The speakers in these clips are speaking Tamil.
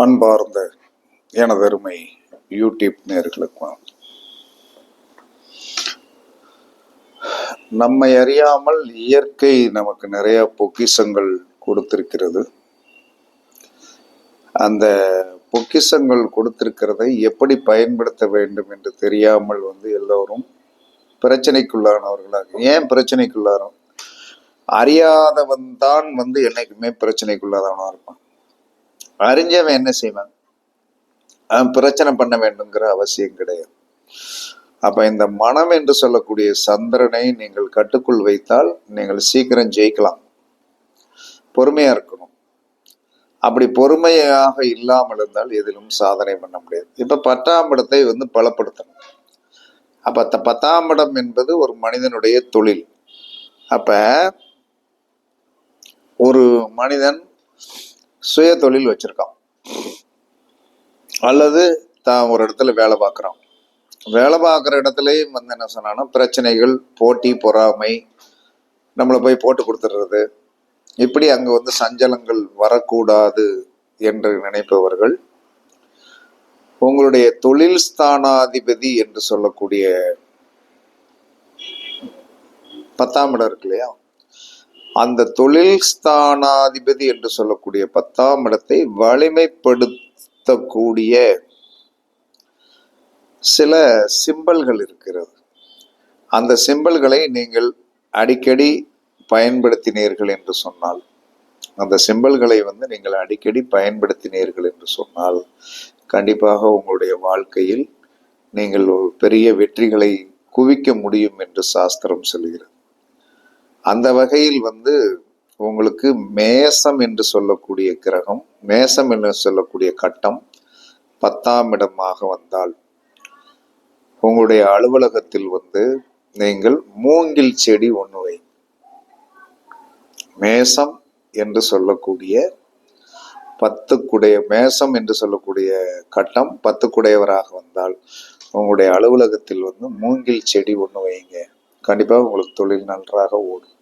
அன்பார்ந்த எனதருமை யூடியூப் நேர்களுக்கும் நம்மை அறியாமல் இயற்கை நமக்கு நிறைய பொக்கிஷங்கள் கொடுத்திருக்கிறது. அந்த பொக்கிஷங்கள் கொடுத்திருக்கிறதை எப்படி பயன்படுத்த வேண்டும் என்று தெரியாமல் வந்து எல்லோரும் பிரச்சனைக்குள்ளானவர்களாக ஏன் பிரச்சனைக்குள்ளாரும் அறியாதவன் தான் வந்து என்னைக்குமே பிரச்சனைக்குள்ளாதவனாக இருப்பான். அறிஞ்சவன் என்ன செய்வான்? அவன் பிரச்சனை பண்ண வேண்டுங்கிற அவசியம் கிடையாது. அப்ப இந்த மனம் என்று சொல்லக்கூடிய சந்திரனை நீங்கள் கட்டுக்குள் வைத்தால் நீங்கள் சீக்கிரம் ஜெயிக்கலாம். பொறுமையா இருக்கணும். அப்படி பொறுமையாக இல்லாமல் இருந்தால் எதிலும் சாதனை பண்ண முடியாது. இப்ப பத்தாம் இடத்தை வந்து பலப்படுத்தணும். அப்ப பத்தாம் இடம் என்பது ஒரு மனிதனுடைய தொழில். அப்ப ஒரு மனிதன் சுய தொழில் வச்சிருக்கான். அல்லது தான் ஒரு இடத்துல வேலை பார்க்குறான். வேலை பார்க்குற இடத்துலையும் வந்து என்ன சொன்னான்னா பிரச்சனைகள் போட்டி பொறாமை நம்மளை போய் போட்டு கொடுத்துடுறது. இப்படி அங்கே வந்து சஞ்சலங்கள் வரக்கூடாது என்று நினைப்பவர்கள் உங்களுடைய தொழில் ஸ்தானாதிபதி என்று சொல்லக்கூடிய பத்தாம் இடம் இருக்கு இல்லையா? அந்த தொழில் ஸ்தானாதிபதி என்று சொல்லக்கூடிய பத்தாம் இடத்தை வலிமைப்படுத்தக்கூடிய சில சிம்பல்கள் இருக்கிறது. அந்த சிம்பல்களை நீங்கள் அடிக்கடி பயன்படுத்தினீர்கள் என்று சொன்னால் அந்த சிம்பல்களை வந்து நீங்கள் அடிக்கடி பயன்படுத்தினீர்கள் என்று சொன்னால் கண்டிப்பாக உங்களுடைய வாழ்க்கையில் நீங்கள் ஒரு பெரிய வெற்றிகளை குவிக்க முடியும் என்று சாஸ்திரம் சொல்கிறது. அந்த வகையில் வந்து உங்களுக்கு மேசம் என்று சொல்லக்கூடிய கிரகம் மேசம் என்று சொல்லக்கூடிய கட்டம் பத்தாம் இடமாக வந்தால் உங்களுடைய அலுவலகத்தில் வந்து நீங்கள் மூங்கில் செடி ஒன்று வை. மேசம் என்று சொல்லக்கூடிய பத்துக்குடைய மேசம் என்று சொல்லக்கூடிய கட்டம் பத்துக்குடையவராக வந்தால் உங்களுடைய அலுவலகத்தில் வந்து மூங்கில் செடி ஒன்று வைங்க. கண்டிப்பாக உங்களுக்கு தொழில் நன்றாக ஓடும்.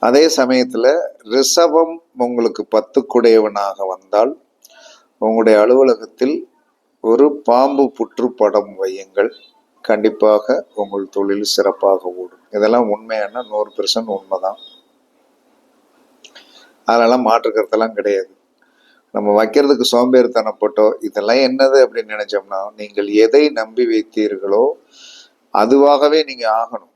அதே சமயத்தில் ரிஷபம் உங்களுக்கு பத்துக்குடையவனாக வந்தால் உங்களுடைய அலுவலகத்தில் ஒரு பாம்பு புற்று படம் வையுங்கள். கண்டிப்பாக உங்கள் தொழில் சிறப்பாக ஓடும். இதெல்லாம் உண்மையான நூறு பெர்சன்ட் உண்மைதான். அதெல்லாம் மாற்று கருத்தெல்லாம் கிடையாது. நம்ம வைக்கிறதுக்கு சோம்பேறித்தனப்பட்டோ இதெல்லாம் என்னது அப்படின்னு நினைச்சோம்னா நீங்கள் எதை நம்பி வைத்தீர்களோ அதுவாகவே நீங்க ஆகணும்.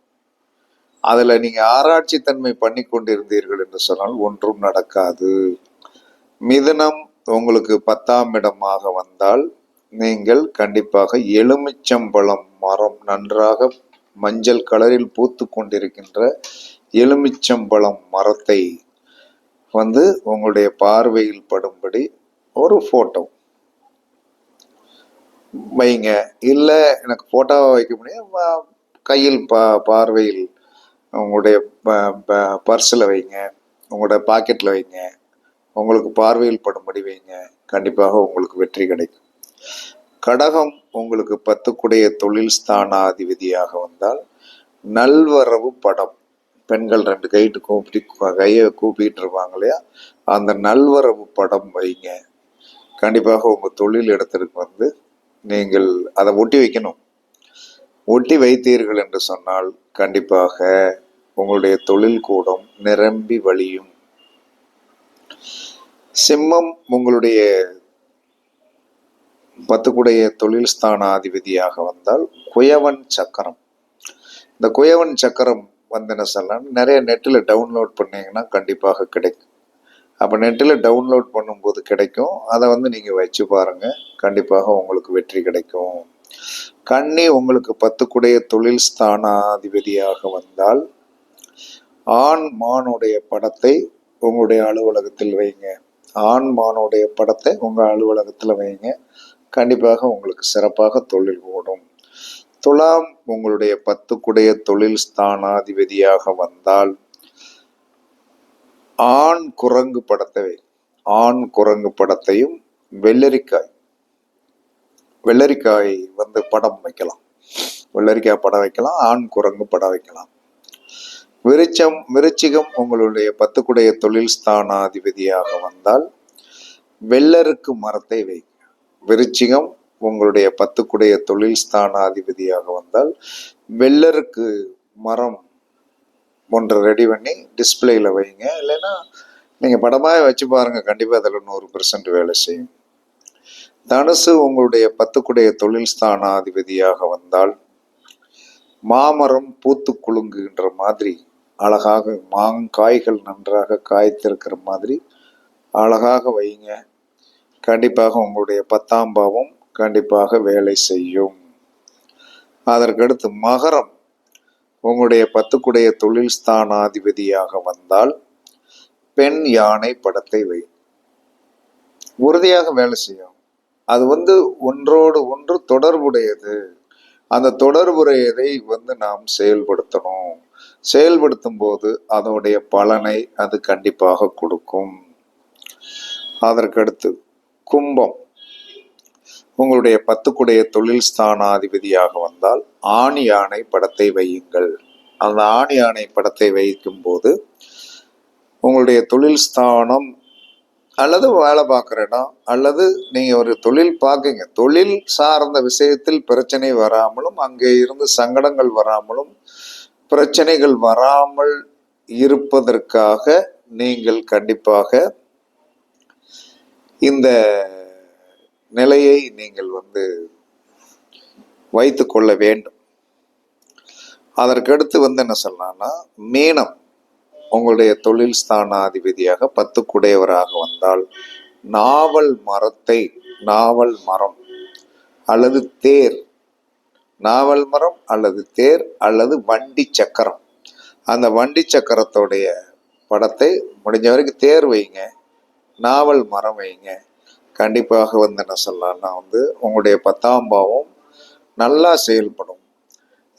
அதுல நீங்க ஆராய்ச்சி தன்மை பண்ணி கொண்டிருந்தீர்கள் என்று சொன்னால் ஒன்றும் நடக்காது. மிதனம் உங்களுக்கு பத்தாம் இடமாக வந்தால் நீங்கள் கண்டிப்பாக எலுமிச்சம்பழம் மரம் நன்றாக மஞ்சள் கலரில் பூத்து கொண்டிருக்கின்ற எலுமிச்சம்பழம் மரத்தை வந்து உங்களுடைய பார்வையில் படும்படி ஒரு ஃபோட்டோ வைங்க. இல்லை எனக்கு ஃபோட்டோவை வைக்க முடியும் கையில் பா பார்வையில் உங்களுடைய பர்ஸில் வைங்க. உங்களுடைய பாக்கெட்டில் வைங்க. உங்களுக்கு பார்வையில் படும்படி வைங்க. கண்டிப்பாக உங்களுக்கு வெற்றி கிடைக்கும். கடகம் உங்களுக்கு பத்துக்குடைய தொழில் ஸ்தானாதிபதியாக வந்தால் நல்வரவு படம். பெண்கள் ரெண்டு கைட்டு கூப்பிட்டு கையை கூப்பிட்டு இருப்பாங்க இல்லையா? அந்த நல்வரவு படம் வைங்க. கண்டிப்பாக உங்கள் தொழில் இடத்திற்கு வந்து நீங்கள் அதை ஒட்டி வைக்கணும். ஒட்டி வைத்தீர்கள் என்று சொன்னால் கண்டிப்பாக உங்களுடைய தொழில் கூடம் நிரம்பி வழியும். சிம்மம் உங்களுடைய பத்துக்குடைய தொழில் ஸ்தானாதிபதியாக வந்தால் குயவன் சக்கரம். இந்த குயவன் சக்கரம் வந்தன என்ன நிறைய நெட்டில் டவுன்லோட் பண்ணீங்கன்னா கண்டிப்பாக கிடைக்கும். அப்போ நெட்டில் டவுன்லோட் பண்ணும்போது கிடைக்கும். அதை வந்து நீங்கள் வச்சு பாருங்கள் கண்டிப்பாக உங்களுக்கு வெற்றி கிடைக்கும். கண்ணி உங்களுக்கு பத்துக்குடைய தொழில் ஸ்தானாதிபதியாக வந்தால் ஆண் மானுடைய படத்தை உங்களுடைய அலுவலகத்தில் வைங்க. ஆண் மானுடைய படத்தை உங்கள் அலுவலகத்தில் வைங்க. கண்டிப்பாக உங்களுக்கு சிறப்பாக தொழில் ஓடும். துலாம் உங்களுடைய பத்துக்குடைய தொழில் ஸ்தானாதிபதியாக வந்தால் ஆண் குரங்கு படத்தை ஆண் குரங்கு படத்தையும் வெள்ளரிக்காய் வெள்ளரிக்காய் வந்து படம் வைக்கலாம். வெள்ளரிக்காய் படம் வைக்கலாம் ஆண் குரங்கு படம் வைக்கலாம். விருச்சம் விருச்சிகம் உங்களுடைய பத்துக்குடைய தொழில் ஸ்தானாதிபதியாக வந்தால் வெள்ளருக்கு மரத்தை வை விருச்சிகம் உங்களுடைய பத்துக்குடைய தொழில் ஸ்தானாதிபதியாக வந்தால் வெள்ளருக்கு மரம் ஒன்று ரெடி பண்ணி டிஸ்பிளேயில் வைங்க. இல்லைன்னா நீங்கள் படமாக வச்சு பாருங்கள் கண்டிப்பாக அதில் நூறு பெர்சன்ட் வேலை செய்யும். தனுசு உங்களுடைய பத்துக்குடைய தொழில் ஸ்தானாதிபதியாக வந்தால் மாமரம் பூத்து குலுங்குகின்ற மாதிரி அழகாக மாங்காய்கள் நன்றாக காய்த்திருக்கிற மாதிரி அழகாக வைங்க. கண்டிப்பாக உங்களுடைய பத்தாம் பாவம் கண்டிப்பாக வேலை செய்யும். அதற்கடுத்து மகரம். உங்களுடைய பத்துக்குடைய தொழில் ஸ்தானாதிபதியாக வந்தால் பெண் யானை படத்தை வை. உறுதியாக வேலை செய்யும். அது வந்து ஒன்றோடு ஒன்று தொடர்புடையது. அந்த தொடர்புடையதை வந்து நாம் செயல்படுத்தணும். செயல்படுத்தும் போது அதனுடைய பலனை அது கண்டிப்பாக கொடுக்கும். அதற்கடுத்து கும்பம். உங்களுடைய பத்துக்குடைய தொழில் ஸ்தானாதிபதியாக வந்தால் ஆணி யானை படத்தை வையுங்கள். அந்த ஆணி யானை படத்தை வைக்கும் போது உங்களுடைய தொழில் ஸ்தானம் அல்லது வேலை பார்க்குற இடம் அல்லது நீங்கள் ஒரு தொழில் பார்க்குங்க தொழில் சார்ந்த விஷயத்தில் பிரச்சனை வராமலும் அங்கே இருந்து சங்கடங்கள் வராமலும் பிரச்சனைகள் வராமல் இருப்பதற்காக நீங்கள் கண்டிப்பாக இந்த நிலையை நீங்கள் வந்து வைத்து கொள்ள வேண்டும். அதற்கடுத்து வந்து என்ன சொல்லலாம்னா மீனம் உங்களுடைய தொழில் ஸ்தானாதிபதியாக பத்து குடையவராக வந்தால் நாவல் மரத்தை நாவல் மரம் அல்லது தேர் நாவல் மரம் அல்லது தேர் அல்லது வண்டி சக்கரம். அந்த வண்டி சக்கரத்தோடைய படத்தை முடிஞ்ச வரைக்கும் தேர் வைங்க நாவல் மரம் வைங்க கண்டிப்பாக வந்து என்ன சொல்லலாம்னா வந்து உங்களுடைய பத்தாம் பாவம் நல்லா செயல்படும்.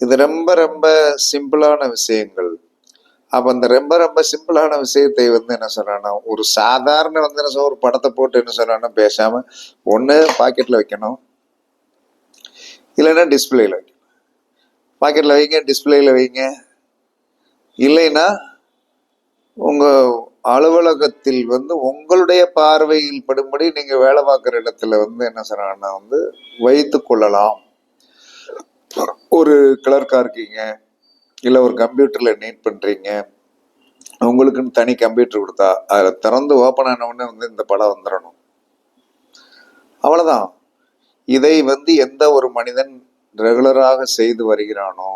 இது ரொம்ப ரொம்ப சிம்பிளான விஷயங்கள். அப்போ அந்த ரொம்ப ரொம்ப சிம்பிளான விஷயத்தை வந்து என்ன சொல்றான்னா ஒரு சாதாரண வந்து என்ன சொல்ல ஒரு படத்தை போட்டு என்ன சொல்றான்னா பேசாமல் ஒன்று பாக்கெட்டில் வைக்கணும். இல்லைன்னா டிஸ்பிளேயில் வைக்கணும். பாக்கெட்டில் வைங்க டிஸ்பிளேயில் வைங்க. இல்லைன்னா உங்கள் அலுவலகத்தில் வந்து உங்களுடைய பார்வையில் படும்படி நீங்க வேலை பார்க்குற இடத்துல வந்து என்ன சொல்றாங்கன்னா வந்து வைத்து கொள்ளலாம். ஒரு கிளர்க்கா இருக்கீங்க இல்லை ஒரு கம்ப்யூட்டரில் நீட் பண்ணுறீங்க உங்களுக்குன்னு தனி கம்ப்யூட்டர் கொடுத்தா அதில் திறந்து ஓப்பன் ஆனவுடனே வந்து இந்த படம் வந்துடணும் அவ்வளோதான் இதை வந்து எந்த ஒரு மனிதன் ரெகுலராக செய்து வருகிறானோ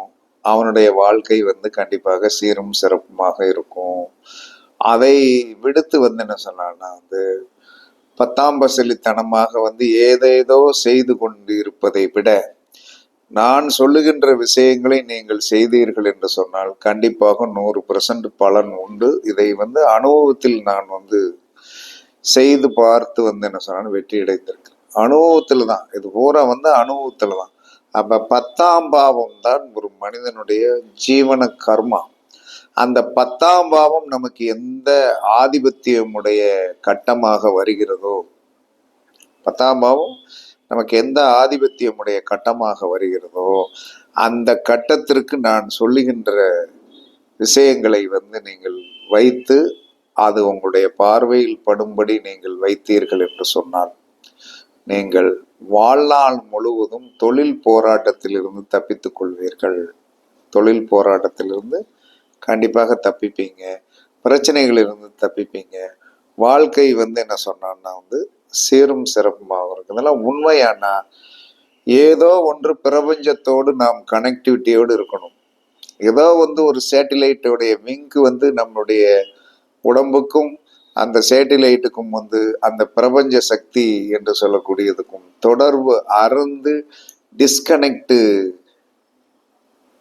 அவனுடைய வாழ்க்கை வந்து கண்டிப்பாக சீரும் சிறப்புமாக இருக்கும். அதை விடுத்து வந்து என்ன சொன்னான்னா வந்து பத்தாம் பசலித்தனமாக வந்து ஏதேதோ செய்து கொண்டு இருப்பதை விட நான் சொல்லுகின்ற விஷயங்களை நீங்கள் செய்தீர்கள் என்று சொன்னால் கண்டிப்பாக நூறு பர்சன்ட் பலன் உண்டு. இதை வந்து அனுபவத்தில் நான் வந்து செய்து பார்த்து வந்து என்ன சொன்னால் வெற்றி அடைந்திருக்கிறேன் அனுபவத்தில் தான். இது பூரா வந்து அனுபவத்தில் தான். அப்போ பத்தாம் பாவம் தான் ஒரு மனிதனுடைய ஜீவன கர்மா. அந்த பத்தாம் பாவம் நமக்கு எந்த ஆதிபத்தியமுடைய கட்டமாக வருகிறதோ பத்தாம் பாவம் நமக்கு எந்த ஆதிபத்தியமுடைய கட்டமாக வருகிறதோ அந்த கட்டத்திற்கு நான் சொல்லுகின்ற விஷயங்களை வந்து நீங்கள் வைத்து அது உங்களுடைய பார்வையில் படும்படி நீங்கள் வைத்தீர்கள் என்று சொன்னால் நீங்கள் வாழ்நாள் முழுவதும் தொழில் போராட்டத்திலிருந்து தப்பித்துக் கொள்வீர்கள். தொழில் போராட்டத்திலிருந்து கண்டிப்பாக தப்பிப்பீங்க. பிரச்சனைகளிலிருந்து தப்பிப்பீங்க. வாழ்க்கை வந்து என்ன சொன்னான்னா வந்து சீரும் சிறப்புமாகவும் இருக்கும் இதெல்லாம் உண்மையானா ஏதோ ஒன்று பிரபஞ்சத்தோடு நாம் கனெக்டிவிட்டியோடு இருக்கணும். ஏதோ வந்து ஒரு சேட்டிலைட்டோடைய விங்கு வந்து நம்மளுடைய உடம்புக்கும் அந்த சேட்டிலைட்டுக்கும் வந்து அந்த பிரபஞ்ச சக்தி என்று சொல்லக்கூடியதுக்கும் தொடர்பு அருந்து டிஸ்கனெக்டு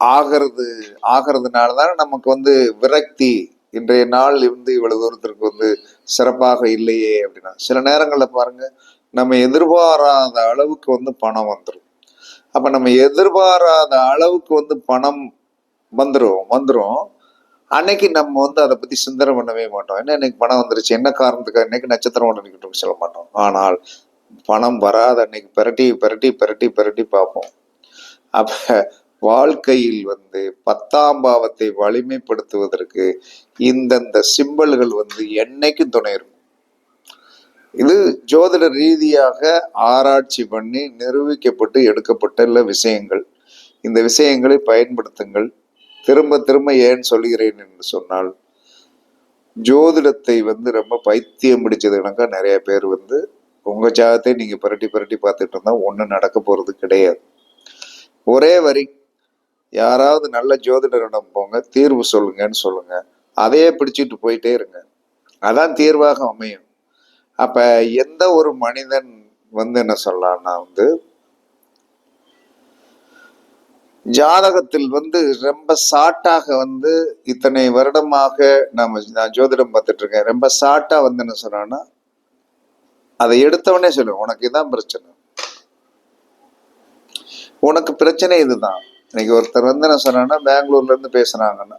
ஆகிறது ஆகிறதுனால தான் நமக்கு வந்து விரக்தி. இன்றைய நாள் இருந்து இவ்வளவு தூரத்திற்கு வந்து சிறப்பாக இல்லையே அப்படின்னா சில நேரங்களில் பாருங்க நம்ம எதிர்பாராத அளவுக்கு வந்து பணம் வந்துடும் அப்ப நம்ம எதிர்பாராத அளவுக்கு வந்து பணம் வந்துடும் வந்துடும் அன்னைக்கு நம்ம வந்து அதை பத்தி சிந்தனை பண்ணவே மாட்டோம். என்ன இன்னைக்கு பணம் வந்துருச்சு என்ன காரணத்துக்கு இன்னைக்கு நட்சத்திரம் ஒன்று சொல்ல மாட்டோம். ஆனால் பணம் வராத அன்னைக்கு பெரட்டி பிரட்டி பிரட்டி பிரட்டி பார்ப்போம். அப்ப வாழ்க்கையில் வந்து பத்தாம் பாவத்தை வலிமைப்படுத்துவதற்கு இந்தந்த சிம்பல்கள் வந்து என்னைக்கும் துணை இருக்கும். இது ஜோதிட ரீதியாக ஆராய்ச்சி பண்ணி நிரூபிக்கப்பட்டு எடுக்கப்பட்ட விஷயங்கள். இந்த விஷயங்களை பயன்படுத்துங்கள். திரும்ப திரும்ப ஏன் சொல்கிறேன் என்று சொன்னால் ஜோதிடத்தை வந்து ரொம்ப பைத்தியம் பிடிச்சதுனாக்கா நிறைய பேர் வந்து உங்கள் ஜாதத்தை நீங்கள் புரட்டி புரட்டி பார்த்துட்டு இருந்தால் ஒன்றும் நடக்க போகிறது கிடையாது. ஒரே வரி யாராவது நல்ல ஜோதிடரிடம் போங்க தீர்வு சொல்லுங்கன்னு சொல்லுங்க. அதையே பிடிச்சிட்டு போயிட்டே இருங்க. அதான் தீர்வாக அமையும். அப்ப எந்த ஒரு மனிதன் வந்து என்ன சொல்லலாம்னா வந்து ஜாதகத்தில் வந்து ரொம்ப சாட்டாக வந்து இத்தனை வருடமாக நம்ம நான் ஜோதிடம் பார்த்துட்டு இருக்கேன். ரொம்ப சாட்டா வந்து என்ன சொன்னான்னா அதை எடுத்தவனே சொல்லுவேன் உனக்கு இதான் பிரச்சனை. உனக்கு பிரச்சனை இதுதான். இன்னைக்கு ஒருத்தர் வந்து என்ன சொன்னேன்னா பெங்களூர்ல இருந்து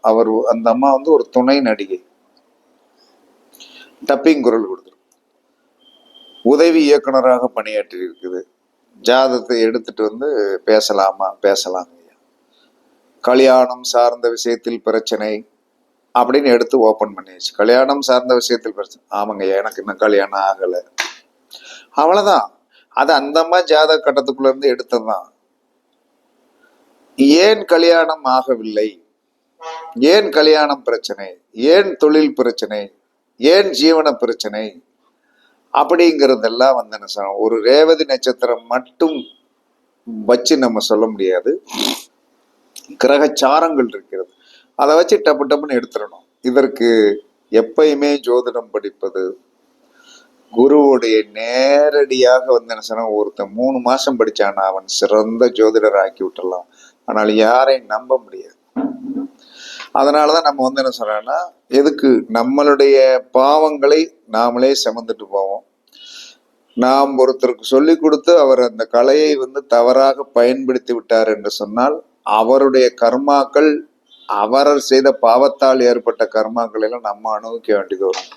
அவர் அந்த அம்மா வந்து ஒரு துணை நடிகை. டப்பிங் குரல் கொடுத்துரு. உதவி இயக்குனராக பணியாற்றி இருக்குது ஜாதகத்தை எடுத்துட்டு வந்து பேசலாமா? பேசலாம் கல்யாணம் சார்ந்த விஷயத்தில் பிரச்சனை அப்படின்னு எடுத்து ஓபன் பண்ணியாச்சு கல்யாணம் சார்ந்த விஷயத்தில் பிரச்சனை. ஆமாங்க எனக்கு இன்னும் கல்யாணம் ஆகலை. அவ்வளவுதான். அது அந்த அம்மா ஜாதக கட்டத்துக்குள்ள இருந்து எடுத்ததுதான். ஏன் கல்யாணம் ஆகவில்லை? ஏன் கல்யாணம் பிரச்சனை? ஏன் தொழில் பிரச்சனை? ஏன் ஜீவன பிரச்சனை? அப்படிங்கிறதெல்லாம் வந்து என்ன ஒரு ரேவதி நட்சத்திரம் மட்டும் வச்சு நம்ம சொல்ல முடியாது. கிரகச்சாரங்கள் இருக்கிறது. அதை வச்சு டப்பு டப்புன்னு எடுத்துடணும். இதற்கு எப்பயுமே ஜோதிடம் படிப்பது குருவுடைய நேரடியாக வந்து என்ன சொன்னா ஒருத்தன் மூணு மாசம் படிச்சானா அவன் சிறந்த ஜோதிடர் ஆக்கி விட்டுடலாம். ஆனால் யாரையும் நம்ப முடியாது. அதனாலதான் நம்ம வந்து என்ன சொல்றோம்னா எதுக்கு நம்மளுடைய பாவங்களை நாமளே சுமந்துட்டு போவோம். நாம் ஒருத்தருக்கு சொல்லி கொடுத்து அவர் அந்த கலையை வந்து தவறாக பயன்படுத்தி விட்டார் என்று சொன்னால் அவருடைய கர்மாக்கள் அவரர் செய்த பாவத்தால் ஏற்பட்ட கர்மாக்கள் எல்லாம் நம்ம அனுபவிக்க வேண்டியது வரும்.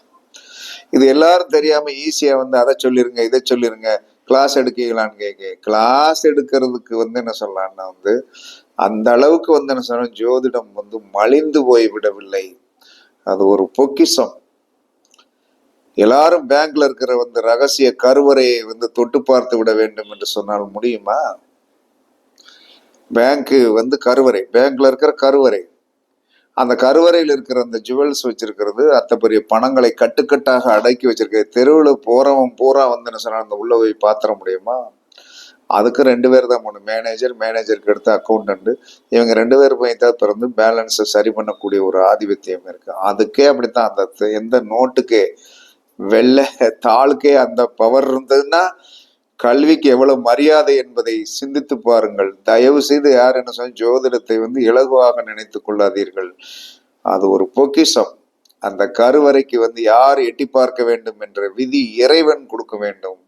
இது எல்லாரும் தெரியாம ஈஸியா வந்து அதை சொல்லிருங்க இதை சொல்லிருங்க கிளாஸ் எடுக்கீங்களான்னு கேட்க கிளாஸ் எடுக்கிறதுக்கு வந்து என்ன சொல்லலாம்னா வந்து அந்த அளவுக்கு வந்து என்ன சொல்ற ஜோதிடம் வந்து மலிந்து போய் விடவில்லை. அது ஒரு பொக்கிஷம். எல்லாரும் பேங்க்ல இருக்கிற வந்து ரகசிய கருவறையை வந்து தொட்டு பார்த்து விட வேண்டும் என்று சொன்னால் முடியுமா? பேங்க்கு வந்து கருவறை. பேங்க்ல இருக்கிற கருவறை. அந்த கருவறையில் இருக்கிற அந்த ஜுவல்ஸ் வச்சிருக்கிறது அத்த பெரிய பணங்களை கட்டுக்கட்டாக அடக்கி வச்சிருக்கிறது தெருவில் போறவன் பூரா வந்து என்ன சொன்னா அந்த உள்ள போய் பாத்திர முடியுமா? அதுக்கு ரெண்டு பேர் தான் போகணும். மேனேஜர் மேனேஜருக்கு எடுத்த அக்கௌண்டன்ட் இவங்க ரெண்டு பேர் போய் தான் பிறந்து பேலன்ஸை சரி பண்ணக்கூடிய ஒரு ஆதிபத்தியம் இருக்கு. அதுக்கே அப்படித்தான் அந்த எந்த நோட்டுக்கே வெள்ளை தாளுக்கே அந்த பவர் இருந்ததுன்னா கல்விக்கு எவ்வளவு மரியாதை என்பதை சிந்தித்து பாருங்கள். தயவு செய்து யார் என்ன சொன்ன ஜோதிடத்தை வந்து இலகுவாக நினைத்து கொள்ளாதீர்கள். அது ஒரு பொக்கிஷம். அந்த கருவறைக்கு வந்து யார் எட்டி பார்க்க வேண்டும் என்ற விதி இறைவன் கொடுக்க வேண்டும்.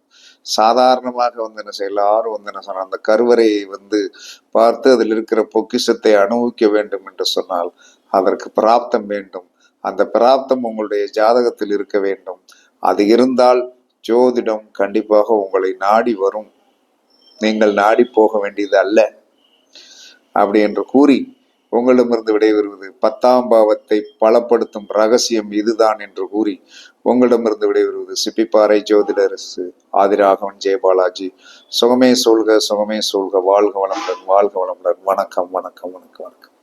சாதாரணமாக வந்து என்ன செய்ய எல்லாரும் வந்து என்ன சொன்ன அந்த கருவறையை வந்து பார்த்து அதில் இருக்கிற பொக்கிஷத்தை அனுபவிக்க வேண்டும் என்று சொன்னால் அதற்கு பிராப்தம் வேண்டும். அந்த பிராப்தம் உங்களுடைய ஜாதகத்தில் இருக்க வேண்டும். அது இருந்தால் ஜோதிடம் கண்டிப்பாக உங்களை நாடி வரும். நீங்கள் நாடி போக வேண்டியது அல்ல. அப்படி என்று கூறி உங்களிடமிருந்து விடைபெறுவது பத்தாம் பாவத்தை பலப்படுத்தும் ரகசியம் இதுதான் என்று கூறி உங்களிடமிருந்து விடைபெறுவது சிப்பிப்பாறை ஜோதிடரசு ஆதிராகவன் ஜெயபாலாஜி சுகமே சொல்க சுகமே சொல்க வாழ்க வளமுடன் வாழ்க வளமுடன். வணக்கம் வணக்கம் வணக்கம் வணக்கம்.